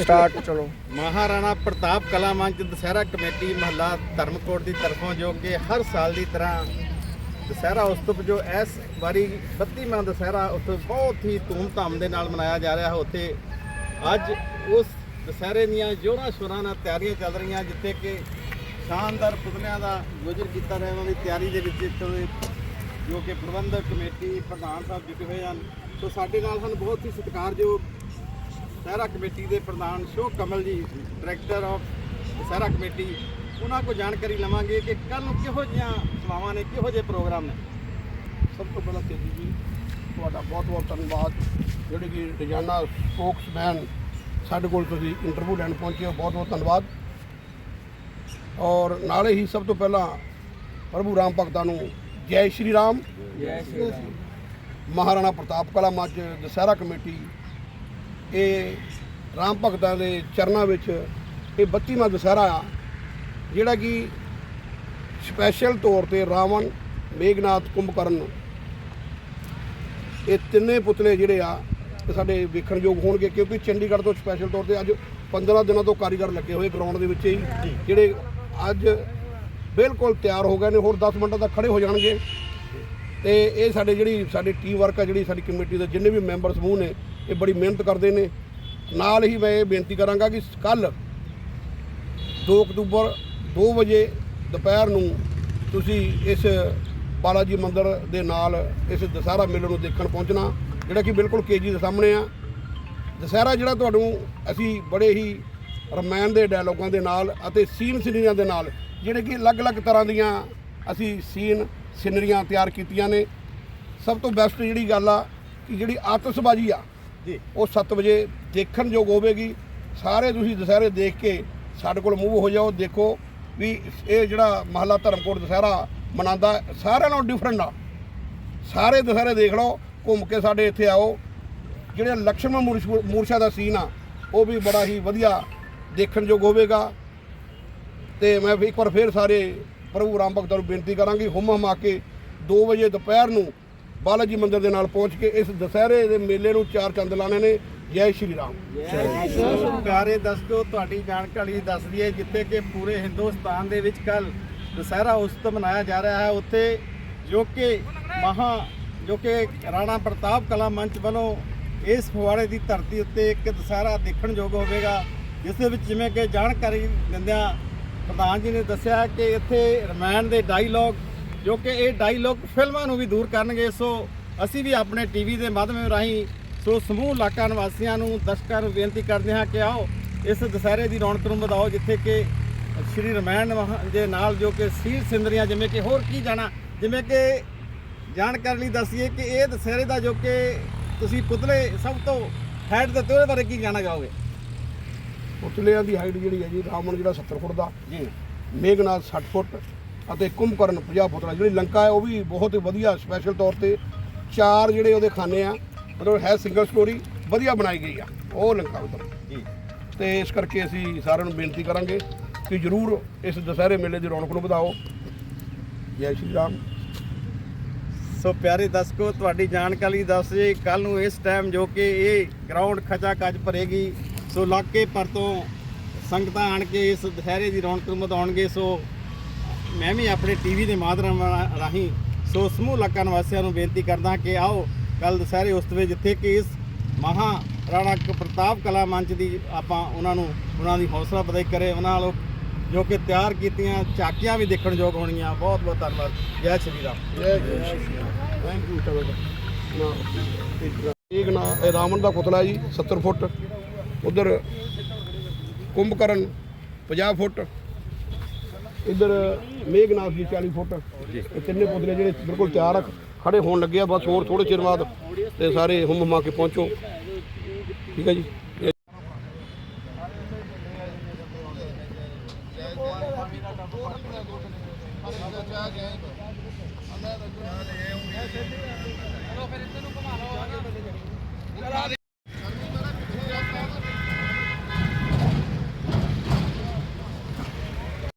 Start ਚਲੋ। ਮਹਾਰਾਣਾ ਪ੍ਰਤਾਪ ਕਲਾ ਮੰਚ ਦੁਸਹਿਰਾ ਕਮੇਟੀ ਮਹੱਲਾ ਧਰਮਕੋਟ ਦੀ ਤਰਫੋਂ ਜੋ ਕਿ ਹਰ ਸਾਲ ਦੀ ਤਰ੍ਹਾਂ ਦੁਸਹਿਰਾ ਉਤਸਵ ਜੋ ਇਸ ਵਾਰੀ 32ਵਾਂ ਦੁਸਹਿਰਾ ਉਤਸਵ ਬਹੁਤ ਹੀ ਧੂਮਧਾਮ ਦੇ ਨਾਲ ਮਨਾਇਆ ਜਾ ਰਿਹਾ ਹੈ। ਉੱਥੇ ਅੱਜ ਉਸ ਦੁਸਹਿਰੇ ਦੀਆਂ ਜੋਰਾਂ ਸ਼ੋਰਾਂ ਨਾਲ ਤਿਆਰੀਆਂ ਚੱਲ ਰਹੀਆਂ, ਜਿੱਥੇ ਕਿ ਸ਼ਾਨਦਾਰ ਪੁਤਲਿਆਂ ਦਾ ਗੁਜ਼ਰ ਕੀਤਾ ਰਿਹਾ ਉਹਨਾਂ ਦੀ ਤਿਆਰੀ ਦੇ ਵਿੱਚ ਇੱਥੋਂ ਦੇ ਜੋ ਕਿ ਪ੍ਰਬੰਧਕ ਕਮੇਟੀ, ਪ੍ਰਧਾਨ ਸਾਹਿਬ ਜੁਟੇ ਹੋਏ ਹਨ। ਸੋ ਸਾਡੇ ਨਾਲ ਹਨ ਬਹੁਤ ਹੀ ਸਤਿਕਾਰਯੋਗ ਸਹਿਰਾ ਕਮੇਟੀ ਦੇ ਪ੍ਰਧਾਨ ਸ਼ੋਕ Kamal ji director of ਸਹਿਰਾ committee ਉਹਨਾਂ ਕੋਲ ਜਾਣਕਾਰੀ ਲਵਾਂਗੇ ਕਿ ਕੱਲ ਨੂੰ ਕਿਹੋ ਜਿਹੀਆਂ ਸੇਵਾਵਾਂ ਨੇ ਕਿਹੋ ਜਿਹੇ ਪ੍ਰੋਗਰਾਮ ਨੇ। ਸਭ ਤੋਂ ਪਹਿਲਾਂ ਤੇਜੀ ਜੀ ਤੁਹਾਡਾ ਬਹੁਤ ਬਹੁਤ ਧੰਨਵਾਦ। ਜਿਹੜੇ ਕਿ ਰੋਜ਼ਾਨਾ ਸਪੋਕਸਮੈਨ ਸਾਡੇ ਕੋਲ ਤੁਸੀਂ ਇੰਟਰਵਿਊ ਲੈਣ ਪਹੁੰਚੇ ਹੋ ਬਹੁਤ ਬਹੁਤ ਧੰਨਵਾਦ। ਔਰ ਨਾਲੇ ਹੀ ਸਭ ਤੋਂ ਪਹਿਲਾਂ ਪ੍ਰਭੂ ਰਾਮ ਭਗਤਾਂ ਨੂੰ ਜੈ ਸ਼੍ਰੀ ਰਾਮ। ਜੈ ਸ਼੍ਰੀ ਮਹਾਰਾਣਾ ਪ੍ਰਤਾਪ ਕਲਾ ਮੰਚ ਦੁਸਹਿਰਾ ਕਮੇਟੀ ਇਹ ਰਾਮ ਭਗਤਾਂ ਦੇ ਚਰਨਾਂ ਵਿੱਚ ਇਹ 32ਵਾਂ ਦੁਸਹਿਰਾ ਜਿਹੜਾ ਕਿ ਸਪੈਸ਼ਲ ਤੌਰ ਤੇ ਰਾਵਣ ਮੇਘਨਾਥ ਕੁੰਭਕਰਨ ਇਹ ਤਿੰਨੇ ਪੁਤਲੇ ਜਿਹੜੇ ਆ ਇਹ ਸਾਡੇ ਵੇਖਣਯੋਗ ਹੋਣਗੇ ਕਿਉਂਕਿ ਚੰਡੀਗੜ੍ਹ ਤੋਂ ਸਪੈਸ਼ਲ ਤੌਰ ਤੇ ਅੱਜ 15 ਦਿਨਾਂ ਤੋਂ ਕਾਰੀਗਰ ਲੱਗੇ ਹੋਏ ਗਰਾਊਂਡ ਦੇ ਵਿੱਚ ਹੀ ਜਿਹੜੇ ਅੱਜ ਬਿਲਕੁਲ ਤਿਆਰ ਹੋ ਗਏ ਨੇ ਹੋਰ 10 ਮਿੰਟਾਂ ਤੱਕ ਖੜੇ ਹੋ ਜਾਣਗੇ। ਤੇ ਇਹ ਸਾਡੇ ਜਿਹੜੀ ਸਾਡੀ ਟੀਮ ਵਰਕ ਆ ਜਿਹੜੀ ਸਾਡੀ ਕਮੇਟੀ ਦੇ ਜਿੰਨੇ ਵੀ ਮੈਂਬਰ ਸਮੂਹ ਨੇ ਇਹ ਬੜੀ ਮਿਹਨਤ ਕਰਦੇ ਨੇ। ਨਾਲ ਹੀ ਮੈਂ ਇਹ ਬੇਨਤੀ ਕਰਾਂਗਾ ਕਿ ਕੱਲ 2 ਅਕਤੂਬਰ 2 ਵਜੇ ਦੁਪਹਿਰ ਨੂੰ ਤੁਸੀਂ ਇਸ ਬਾਲਾ ਜੀ ਮੰਦਿਰ ਦੇ ਨਾਲ ਇਸ ਦਸਹਿਰਾ ਮੇਲੇ ਨੂੰ ਦੇਖਣ ਪਹੁੰਚਣਾ, ਜਿਹੜਾ ਕਿ ਬਿਲਕੁਲ ਕੇਜੀ ਦੇ ਸਾਹਮਣੇ ਆ। ਦਸਹਿਰਾ ਜਿਹੜਾ ਤੁਹਾਨੂੰ ਅਸੀਂ ਬੜੇ ਹੀ ਰਮਾਇਣ ਦੇ ਡਾਇਲੋਗਾਂ ਦੇ ਨਾਲ ਅਤੇ ਸੀਨ ਸਿਨਰੀਆਂ ਦੇ ਨਾਲ, ਜਿਹੜੇ ਕਿ ਅਲੱਗ-ਅਲੱਗ ਤਰ੍ਹਾਂ ਦੀਆਂ ਅਸੀਂ ਸੀਨ ਸਿਨਰੀਆਂ ਤਿਆਰ ਕੀਤੀਆਂ ਨੇ। ਸਭ ਤੋਂ ਬੈਸਟ ਜਿਹੜੀ ਗੱਲ ਆ ਕਿ ਜਿਹੜੀ ਆਤਿਸ਼ਬਾਜ਼ੀ ਆ ਉਹ 7 ਵਜੇ ਦੇਖਣ ਯੋਗ ਹੋਵੇਗੀ। ਸਾਰੇ ਤੁਸੀਂ ਦੁਸਹਿਰੇ ਦੇਖ ਕੇ ਸਾਡੇ ਕੋਲ ਮੂਵ ਹੋ ਜਾਓ, ਦੇਖੋ ਵੀ ਇਹ ਜਿਹੜਾ ਮਹੱਲਾ ਧਰਮਕੋਟ ਦੁਸਹਿਰਾ ਮਨਾਉਂਦਾ ਸਾਰਿਆਂ ਨਾਲੋਂ ਡਿਫਰੈਂਟ ਆ। ਸਾਰੇ ਦੁਸਹਿਰੇ ਦੇਖ ਲਓ, ਘੁੰਮ ਕੇ ਸਾਡੇ ਇੱਥੇ ਆਓ। ਜਿਹੜਾ ਲਕਸ਼ਮਣ ਮੂਰਛ- ਮੂਰਛਾ ਦਾ ਸੀਨ ਆ, ਉਹ ਵੀ ਬੜਾ ਹੀ ਵਧੀਆ ਦੇਖਣ ਯੋਗ ਹੋਵੇਗਾ। ਤੇ ਮੈਂ ਇੱਕ ਵਾਰ ਫੇਰ ਸਾਰੇ ਪ੍ਰਭੂ ਰਾਮ ਭਗਤਾਂ ਨੂੰ ਬੇਨਤੀ ਕਰਾਂਗੀ ਹੁਮ ਹਮਾ ਕੇ 2 ਵਜੇ ਦੁਪਹਿਰ ਨੂੰ ਬਾਲਾ ਜੀ ਮੰਦਿਰ ਦੇ ਨਾਲ ਪਹੁੰਚ ਕੇ ਇਸ ਦੁਸਹਿਰੇ ਦੇ ਮੇਲੇ ਨੂੰ ਚਾਰ ਚੰਦ ਲਾਣੇ ਨੇ। ਜੈ ਸ਼੍ਰੀ ਰਾਮ। ਬਾਰੇ ਦੱਸ ਦਿਓ ਤੁਹਾਡੀ ਜਾਣਕਾਰੀ ਦੱਸ ਦਈਏ, ਜਿੱਥੇ ਕਿ ਪੂਰੇ ਹਿੰਦੁਸਤਾਨ ਦੇ ਵਿੱਚ ਕੱਲ ਦੁਸਹਿਰਾ ਉਤਸਵ ਮਨਾਇਆ ਜਾ ਰਿਹਾ ਹੈ। ਉੱਥੇ ਜੋ ਕਿ ਮਹਾ, ਜੋ ਕਿ ਰਾਣਾ ਪ੍ਰਤਾਪ ਕਲਾ ਮੰਚ ਵੱਲੋਂ ਇਸ ਫੁਆੜੇ ਦੀ ਧਰਤੀ ਉੱਤੇ ਇੱਕ ਦੁਸਹਿਰਾ ਦੇਖਣ ਯੋਗ ਹੋਵੇਗਾ, ਜਿਸ ਦੇ ਵਿੱਚ ਜਿਵੇਂ ਕਿ ਜਾਣਕਾਰੀ ਦਿੰਦਿਆਂ ਪ੍ਰਧਾਨ ਜੀ ਨੇ ਦੱਸਿਆ ਕਿ ਇੱਥੇ ਰਮਾਇਣ ਦੇ ਡਾਇਲੌਗ ਜੋ ਕਿ ਇਹ ਡਾਇਲੌਗ ਫਿਲਮਾਂ ਨੂੰ ਵੀ ਦੂਰ ਕਰਨਗੇ ਸੋ ਅਸੀਂ ਵੀ ਆਪਣੇ ਟੀਵੀ ਦੇ ਮਾਧਿਅਮ ਰਾਹੀਂ ਸੋ ਸਮੂਹ ਇਲਾਕਾ ਨਿਵਾਸੀਆਂ ਨੂੰ ਦਰਸ਼ਕਾਂ ਨੂੰ ਬੇਨਤੀ ਕਰਦੇ ਹਾਂ ਕਿ ਆਓ ਇਸ ਦੁਸਹਿਰੇ ਦੀ ਰੌਣਕ ਨੂੰ ਵਧਾਓ ਜਿੱਥੇ ਕਿ ਸ਼੍ਰੀ ਰਮਾਇਣ ਦੇ ਨਾਲ ਜੋ ਕਿ ਸੀਰ ਸਿੰਦਰੀਆਂ ਜਿਵੇਂ ਕਿ ਹੋਰ ਕੀ ਜਾਣਾ ਜਿਵੇਂ ਕਿ ਜਾਣਕਾਰੀ ਲਈ ਦੱਸੀਏ ਕਿ ਇਹ ਦੁਸਹਿਰੇ ਦਾ ਜੋ ਕਿ ਤੁਸੀਂ ਪੁਤਲੇ ਸਭ ਤੋਂ ਹੈਡ ਦੇ ਤੇ ਉਹਦੇ ਬਾਰੇ ਕੀ ਕਹਿਣਾ ਚਾਹੋਗੇ? ਪੁਤਲਿਆਂ ਦੀ ਹਾਈਟ ਜਿਹੜੀ ਹੈ ਜੀ ਰਾਵਣ ਜਿਹੜਾ 70 ਫੁੱਟ ਦਾ ਜੀ। ਮੇਘਨਾਥ 60 ਫੁੱਟ ਅਤੇ ਕੁੰਭਕਰਨ 50 ਫੁੱਟ ਦਾ ਜਿਹੜੀ ਲੰਕਾ ਹੈ ਉਹ ਵੀ ਬਹੁਤ ਵਧੀਆ ਸਪੈਸ਼ਲ ਤੌਰ ਤੇ ਚਾਰ ਜਿਹੜੇ ਉਹਦੇ ਖਾਨੇ ਆ ਮਤਲਬ ਹੈ ਸਿੰਗਲ ਸਟੋਰੀ ਵਧੀਆ ਬਣਾਈ ਗਈ ਆ ਉਹ ਲੰਕਾ ਉਧਰ। ਜੀ। ਤੇ ਇਸ ਕਰਕੇ ਅਸੀਂ ਸਾਰਿਆਂ ਨੂੰ ਬੇਨਤੀ ਕਰਾਂਗੇ ਕਿ ਜਰੂਰ ਇਸ ਦੁਸਹਿਰੇ ਮੇਲੇ ਦੀ ਰੌਣਕ ਨੂੰ ਵਧਾਓ। ਜੈ ਸ਼੍ਰੀ ਰਾਮ। ਸੋ ਪਿਆਰੇ ਦਰਸ਼ਕੋ ਤੁਹਾਡੀ ਜਾਣਕਾਰੀ ਦੱਸ ਜੇ ਕੱਲ ਨੂੰ ਇਸ ਟਾਈਮ ਜੋ ਕਿ ਇਹ ਗਰਾਊਂਡ ਖਚਾ ਖਚ ਭਰੇਗੀ ਸੋ ਇਲਾਕੇ ਪਰ ਤੋਂ ਸੰਗਤਾਂ ਆਣ ਕੇ ਇਸ ਦੁਸਹਿਰੇ ਦੀ ਰੌਣਕ ਨੂੰ ਵਧਾਉਣਗੇ ਸੋ ਮੈਂ ਵੀ ਆਪਣੇ ਟੀਵੀ ਦੇ ਮਾਧਿਅਮ ਰਾ- ਰਾਹੀਂ ਸੋ ਸਮੂਹ ਇਲਾਕਾ ਨਿਵਾਸੀਆਂ ਨੂੰ ਬੇਨਤੀ ਕਰਦਾ ਕਿ ਆਓ ਕੱਲ ਦੁਸਹਿਰੇ ਉਤਸਵੇ ਜਿੱਥੇ ਕਿ ਇਸ ਮਹਾ ਰਾਣਾ ਪ੍ਰਤਾਪ ਕਲਾ ਮੰਚ ਦੀ ਆਪਾਂ ਉਹਨਾਂ ਨੂੰ, ਉਹਨਾਂ ਦੀ ਹੌਸਲਾ ਅਫਜ਼ਾਈ ਕਰੇ, ਉਹਨਾਂ ਨਾਲੋਂ ਜੋ ਕਿ ਤਿਆਰ ਕੀਤੀਆਂ ਝਾਕੀਆਂ ਵੀ ਦੇਖਣ ਯੋਗ ਹੋਣਗੀਆਂ। ਬਹੁਤ ਬਹੁਤ ਧੰਨਵਾਦ। ਜੈ ਸ਼੍ਰੀ ਰਾਮ। ਜੈ ਥੈਂਕ ਯੂ, ਚਲੋ ਨਾ ਇਹ ਰਾਵਣ ਦਾ ਪੁਤਲਾ ਜੀ 70 ਫੁੱਟ। ਉਧਰ ਕੁੰਭਕਰਨ 50 ਫੁੱਟ। ਇੱਧਰ ਮੇਘਨਾਥ ਜੀ 40 ਫੁੱਟ। ਇਹ ਤਿੰਨੇ ਪੁਤਲੇ ਜਿਹੜੇ ਬਿਲਕੁਲ ਤਿਆਰ ਆ ਖੜੇ ਹੋਣ ਲੱਗੇ ਆ ਬਸ ਹੋਰ ਥੋੜੇ ਚਿਰ ਬਾਅਦ ਤੇ ਸਾਰੇ ਹੁਮ ਹੁਮਾ ਕੇ ਪਹੁੰਚੋ। ਠੀਕ ਹੈ ਜੀ? ਇਹ